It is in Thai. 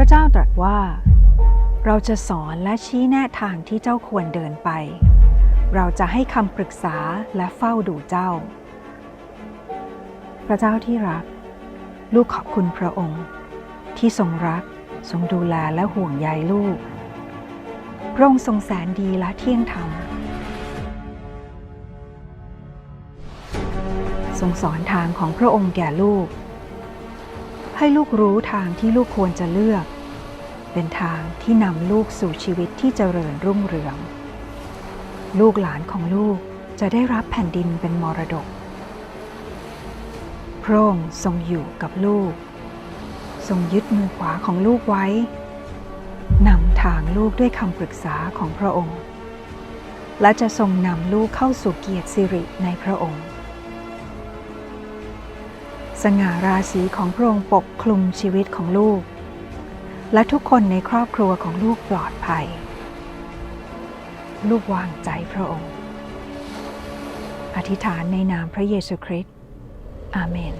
พระเจ้าตรัสว่า เราจะสอนและชี้แนะทางที่เจ้าควรเดินไป เราจะให้คำปรึกษาและเฝ้าดูเจ้า พระเจ้าที่รัก ลูกขอบคุณพระองค์ ที่ทรงรักทรงดูแลและห่วงใยลูก พระองค์ทรงแสนดีและเที่ยงธรรม ทรงสอนทางของพระองค์แก่ลูก ให้ลูกรู้ทางที่ลูกควรจะเลือก เป็นทางที่นำลูกสู่ชีวิตที่เจริญรุ่งเรือง ลูกหลานของลูกจะได้รับแผ่นดินเป็นมรดก พระองค์ทรงอยู่กับลูก ทรงยึดมือขวาของลูกไว้ นำทางลูกด้วยคำปรึกษาของพระองค์ และจะทรงนำลูกเข้าสู่เกียรติสิริในพระองค์ สง่าราศีของพระองค์ปกคลุมชีวิตของลูก และทุกคนในครอบครัวของลูกปลอดภัย ลูกวางใจพระองค์ อธิษฐานในนามพระเยซูคริสต์อาเมน